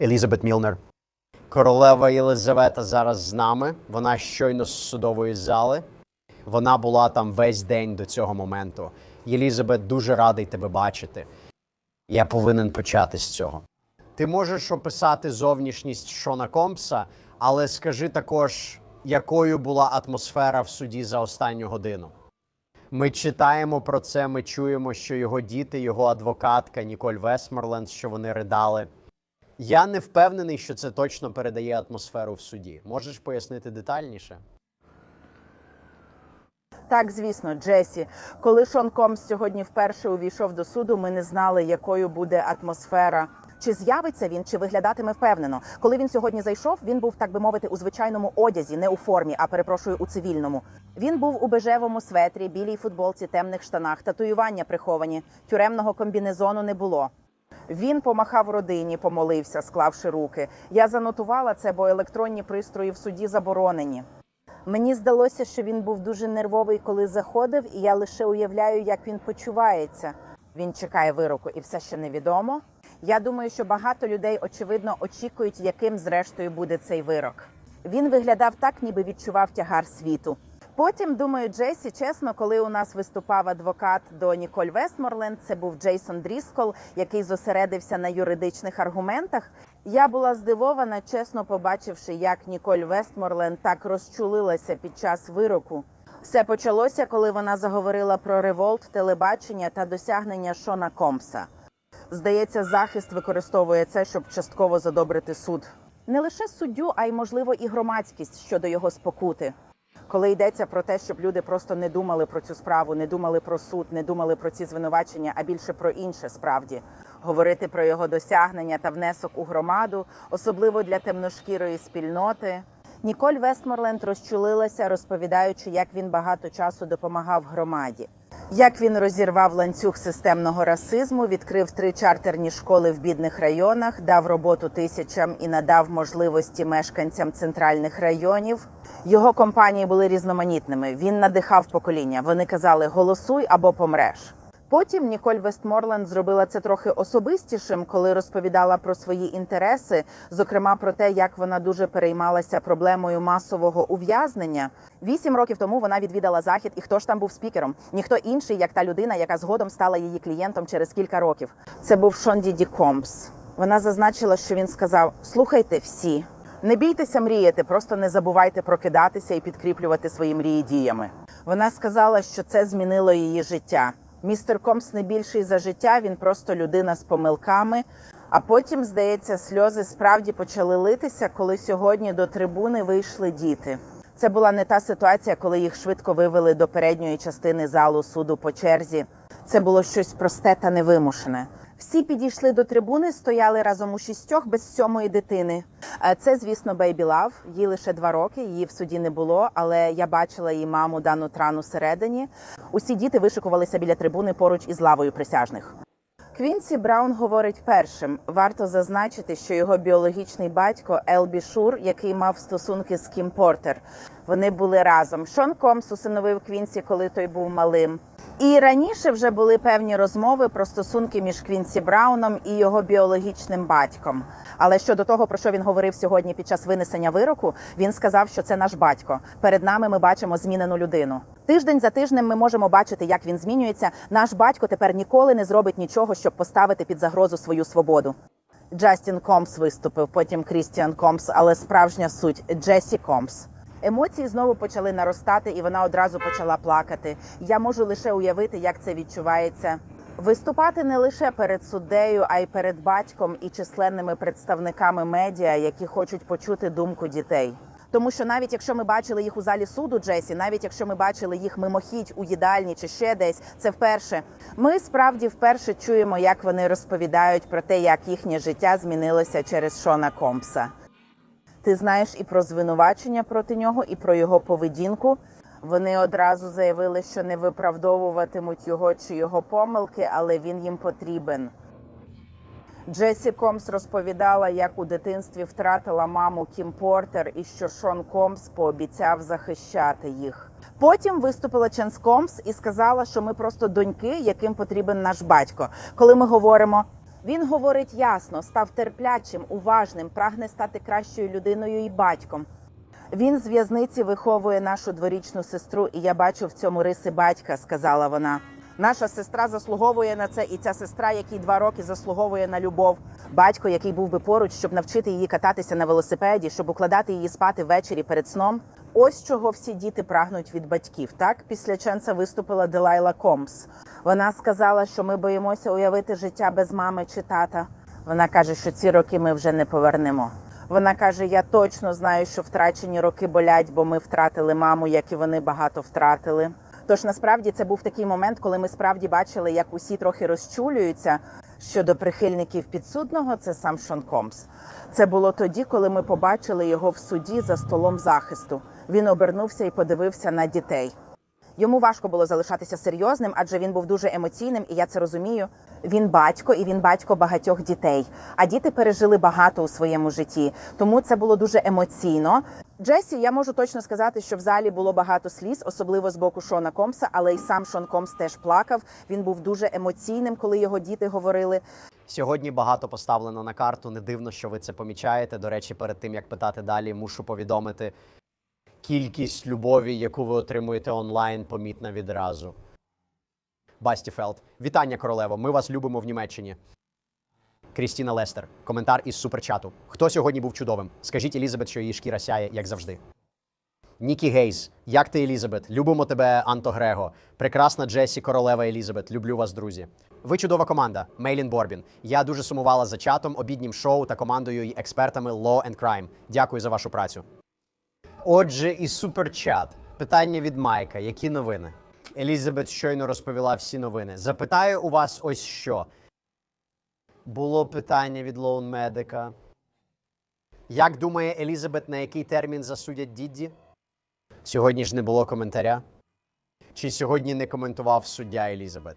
Елізабет Мілнер. Королева Єлизавета зараз з нами. Вона щойно з судової зали. Вона була там весь день до цього моменту. Єлізабет, дуже радий тебе бачити. Я повинен почати з цього. Ти можеш описати зовнішність Шона Компса, але скажи також, якою була атмосфера в суді за останню годину. Ми читаємо про це, ми чуємо, що його діти, його адвокатка Ніколь Весмерленд, що вони ридали. Я не впевнений, що це точно передає атмосферу в суді. Можеш пояснити детальніше? Так, звісно, Джесі. Коли Шон Комс сьогодні вперше увійшов до суду, ми не знали, якою буде атмосфера. Чи з'явиться він, чи виглядатиме впевнено. Коли він сьогодні зайшов, він був, так би мовити, у звичайному одязі, не у формі, а перепрошую, у цивільному. Він був у бежевому светрі, білій футболці, темних штанах, татуювання приховані, тюремного комбінезону не було. Він помахав родині, помолився, склавши руки. Я занотувала це, бо електронні пристрої в суді заборонені. Мені здалося, що він був дуже нервовий, коли заходив, і я лише уявляю, як він почувається. Він чекає вироку, і все ще невідомо. Я думаю, що багато людей очевидно очікують, яким зрештою буде цей вирок. Він виглядав так, ніби відчував тягар світу. Потім, думаю, Джесі, чесно, коли у нас виступав адвокат до Ніколь Вестморленд, це був Джейсон Дріскол, який зосередився на юридичних аргументах. Я була здивована, чесно побачивши, як Ніколь Вестморленд так розчулилася під час вироку. Все почалося, коли вона заговорила про револт, телебачення та досягнення Шона Компса. Здається, захист використовує це, щоб частково задобрити суд. Не лише суддю, а й можливо і громадськість щодо його спокути. Коли йдеться про те, щоб люди просто не думали про цю справу, не думали про суд, не думали про ці звинувачення, а більше про інше справді говорити про його досягнення та внесок у громаду, особливо для темношкірої спільноти. Ніколь Вестморленд розчулилася, розповідаючи, як він багато часу допомагав громаді. Як він розірвав ланцюг системного расизму, відкрив три чартерні школи в бідних районах, дав роботу тисячам і надав можливості мешканцям центральних районів. Його компанії були різноманітними. Він надихав покоління. Вони казали: голосуй або помреш. Потім Ніколь Вестморленд зробила це трохи особистішим, коли розповідала про свої інтереси, зокрема про те, як вона дуже переймалася проблемою масового ув'язнення. Вісім років тому вона відвідала захід, і хто ж там був спікером? Ніхто інший, як та людина, яка згодом стала її клієнтом через кілька років. Це був Шон Діді Компс. Вона зазначила, що він сказав: Слухайте всі. Не бійтеся мріяти, просто не забувайте прокидатися і підкріплювати свої мрії діями. Вона сказала, що це змінило її життя. Містер Комс не більший за життя, він просто людина з помилками. А потім, здається, сльози справді почали литися, коли сьогодні до трибуни вийшли діти. Це була не та ситуація, коли їх швидко вивели до передньої частини залу суду по черзі. Це було щось просте та невимушене. Всі підійшли до трибуни, стояли разом у шістьох без сьомої дитини. Е, Це, звісно, Бейбі Лав. Їй лише два роки. Її в суді не було, але я бачила її маму Дану Трану всередині. Усі діти вишикувалися біля трибуни поруч із лавою присяжних. Квінсі Браун говорить першим. Варто зазначити, що його біологічний батько Елбі Шур, який мав стосунки з Кім Портер, вони були разом. Шон Комс усиновив Квінсі, коли той був малим. І раніше вже були певні розмови про стосунки між Квінсі Брауном і його біологічним батьком. Але щодо того, про що він говорив сьогодні під час винесення вироку, він сказав, що це наш батько. Перед нами ми бачимо змінену людину. Тиждень за тижнем ми можемо бачити, як він змінюється. Наш батько тепер ніколи не зробить нічого, щоб поставити під загрозу свою свободу. Джастін Комс виступив, потім Крістіан Комс, але справжня суть Джесі Комс. Емоції знову почали наростати, і вона одразу почала плакати. Я можу лише уявити, як це відчувається. Виступати не лише перед суддею, а й перед батьком і численними представниками медіа, які хочуть почути думку дітей. Тому що навіть якщо ми бачили їх у залі суду, Джесі, навіть якщо ми бачили їх мимохідь у їдальні чи ще десь, це вперше. Ми справді вперше чуємо, як вони розповідають про те, як їхнє життя змінилося через Шона Компса. Ти знаєш і про звинувачення проти нього, і про його поведінку. Вони одразу заявили, що не виправдовуватимуть його чи його помилки, але він їм потрібен. Джесі Комс розповідала, як у дитинстві втратила маму Кім Портер і що Шон Комс пообіцяв захищати їх. Потім виступила Ченс Комс і сказала, що ми просто доньки, яким потрібен наш батько. Коли ми говоримо, Він говорить ясно, став терплячим, уважним, прагне стати кращою людиною і батьком. Він з в'язниці виховує нашу дворічну сестру, і я бачу в цьому риси батька, сказала вона. Наша сестра заслуговує на це, і ця сестра, якій два роки заслуговує на любов. Батько, який був би поруч, щоб навчити її кататися на велосипеді, щоб укладати її спати ввечері перед сном. Ось чого всі діти прагнуть від батьків. Так після Ченса виступила Делайла Комс. Вона сказала, що ми боїмося уявити життя без мами чи тата. Вона каже, що ці роки ми вже не повернемо. Вона каже: Я точно знаю, що втрачені роки болять, бо ми втратили маму, як і вони багато втратили. Тож насправді це був такий момент, коли ми справді бачили, як усі трохи розчулюються щодо прихильників підсудного. Це сам Шон Комс. Це було тоді, коли ми побачили його в суді за столом захисту. Він обернувся і подивився на дітей. Йому важко було залишатися серйозним, адже він був дуже емоційним, і я це розумію. Він батько, і він батько багатьох дітей. А діти пережили багато у своєму житті, тому це було дуже емоційно. Джесі, я можу точно сказати, що в залі було багато сліз, особливо з боку Шона Комса, але й сам Шон Комс теж плакав. Він був дуже емоційним, коли його діти говорили. Сьогодні багато поставлено на карту. Не дивно, що ви це помічаєте. До речі, перед тим як питати далі, мушу повідомити. Кількість любові, яку ви отримуєте онлайн, помітна відразу. Бастіфелд. Вітання, королево. Ми вас любимо в Німеччині. Крістіна Лестер. Коментар із суперчату. Хто сьогодні був чудовим? Скажіть Елізабет, що її шкіра сяє, як завжди. Нікі Гейс. Як ти, Елізабет? Любимо тебе, Анто Грего. Прекрасна Джесі, королева Елізабет. Люблю вас, друзі. Ви чудова команда. Мейлін Борбін. Я дуже сумувала за чатом, обіднім шоу та командою і експертами Law and Crime. Дякую за вашу працю. Отже, і суперчат. Питання від Майка. Які новини? Елізабет щойно розповіла всі новини. Запитаю у вас ось що. Було питання від Лоун Медика. Як думає Елізабет, на який термін засудять Дідді? Сьогодні ж не було коментаря. Чи сьогодні не коментував суддя Елізабет?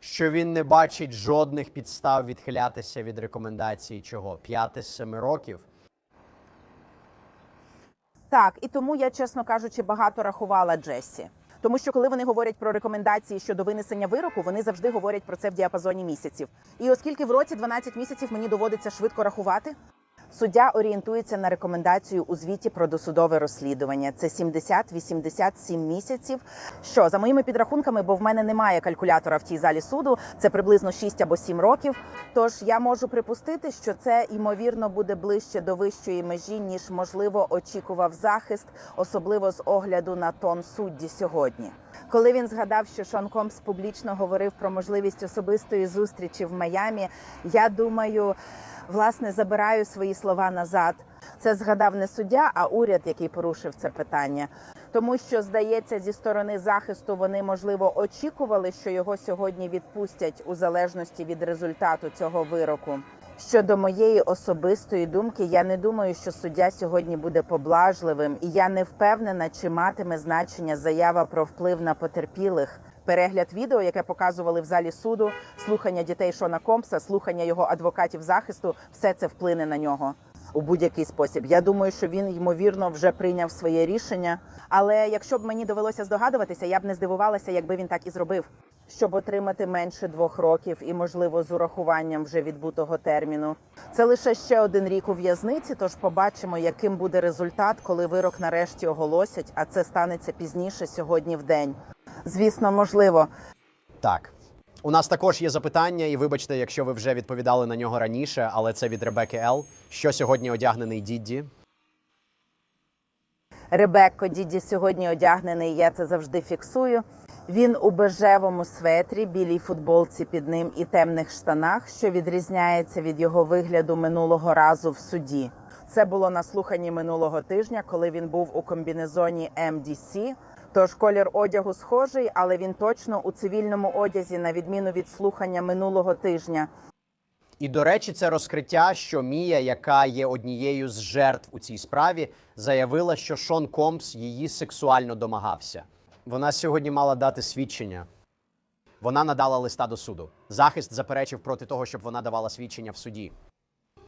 Що він не бачить жодних підстав відхилятися від рекомендації чого? П'яти з семи років? Так, і тому я, чесно кажучи, багато рахувала Джесі. Тому що коли вони говорять про рекомендації щодо винесення вироку, вони завжди говорять про це в діапазоні місяців. І оскільки в році 12 місяців мені доводиться швидко рахувати, суддя орієнтується на рекомендацію у звіті про досудове розслідування. Це 70-87 місяців. Що за моїми підрахунками, бо в мене немає калькулятора в тій залі суду, це приблизно 6 або 7 років. Тож я можу припустити, що це ймовірно буде ближче до вищої межі, ніж можливо очікував захист, особливо з огляду на тон судді сьогодні. Коли він згадав, що Шон Комс публічно говорив про можливість особистої зустрічі в Майамі, я думаю, власне забираю свої слова назад. Це згадав не суддя, а уряд, який порушив це питання. Тому що здається, зі сторони захисту вони можливо очікували, що його сьогодні відпустять у залежності від результату цього вироку. Щодо моєї особистої думки, я не думаю, що суддя сьогодні буде поблажливим, і я не впевнена, чи матиме значення заява про вплив на потерпілих. Перегляд відео, яке показували в залі суду, слухання дітей Шона Компса, слухання його адвокатів захисту, все це вплине на нього у будь-який спосіб. Я думаю, що він ймовірно вже прийняв своє рішення. Але якщо б мені довелося здогадуватися, я б не здивувалася, якби він так і зробив. Щоб отримати менше двох років і, можливо, з урахуванням вже відбутого терміну. Це лише ще один рік у в'язниці. Тож побачимо, яким буде результат, коли вирок нарешті оголосять. А це станеться пізніше сьогодні в день. Звісно, можливо. Так. У нас також є запитання, і вибачте, якщо ви вже відповідали на нього раніше, але це від Ребекки Л. Що сьогодні одягнений Дідді? Ребекко діді сьогодні одягнений. Я це завжди фіксую. Він у бежевому светрі, білій футболці під ним і темних штанах, що відрізняється від його вигляду минулого разу в суді. Це було на слуханні минулого тижня, коли він був у комбінезоні MDC. Тож колір одягу схожий, але він точно у цивільному одязі, на відміну від слухання минулого тижня. І до речі, це розкриття, що Мія, яка є однією з жертв у цій справі, заявила, що Шон Компс її сексуально домагався. Вона сьогодні мала дати свідчення. Вона надала листа до суду. Захист заперечив проти того, щоб вона давала свідчення в суді.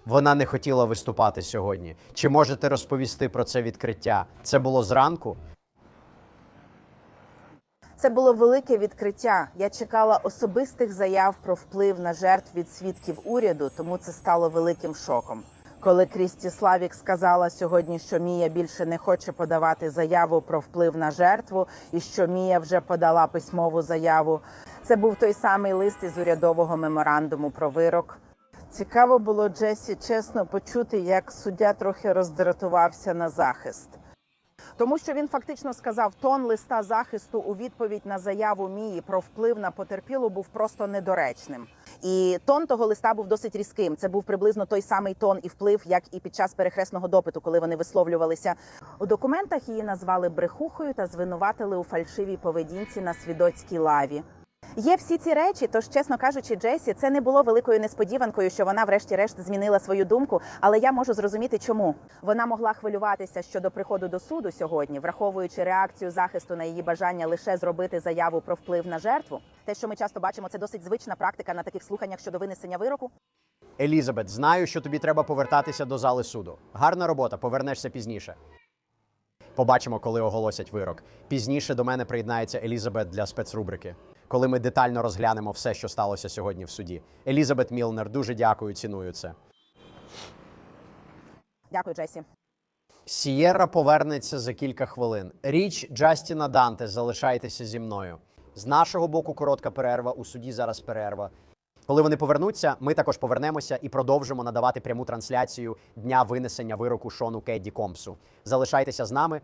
Вона не хотіла виступати сьогодні. Чи можете розповісти про це відкриття? Це було зранку? Це було велике відкриття. Я чекала особистих заяв про вплив на жертв від свідків уряду, тому це стало великим шоком. Коли Крісті Славік сказала сьогодні, що Мія більше не хоче подавати заяву про вплив на жертву, і що Мія вже подала письмову заяву. Це був той самий лист із урядового меморандуму про вирок. Цікаво було Джесі чесно почути, як суддя трохи роздратувався на захист. Тому що він фактично сказав, тон листа захисту у відповідь на заяву Мії про вплив на потерпілу був просто недоречним. І тон того листа був досить різким. Це був приблизно той самий тон і вплив, як і під час перехресного допиту, коли вони висловлювалися. У документах її назвали брехухою та звинуватили у фальшивій поведінці на свідоцькій лаві. Є всі ці речі, тож, чесно кажучи, Джесі, це не було великою несподіванкою, що вона, врешті-решт, змінила свою думку. Але я можу зрозуміти, чому вона могла хвилюватися щодо приходу до суду сьогодні, враховуючи реакцію захисту на її бажання лише зробити заяву про вплив на жертву. Те, що ми часто бачимо, це досить звична практика на таких слуханнях щодо винесення вироку. Елізабет, знаю, що тобі треба повертатися до зали суду. Гарна робота, повернешся пізніше. Побачимо, коли оголосять вирок. Пізніше до мене приєднається Елізабет для спецрубрики, коли ми детально розглянемо все, що сталося сьогодні в суді. Елізабет Мілнер, дуже дякую, ціную це. Дякую, Джесі. Сієра повернеться за кілька хвилин. Річ Джастіна Данте, залишайтеся зі мною. З нашого боку коротка перерва. У суді зараз перерва. Коли вони повернуться, ми також повернемося і продовжимо надавати пряму трансляцію дня винесення вироку Шону Кедді Компсу. Залишайтеся з нами.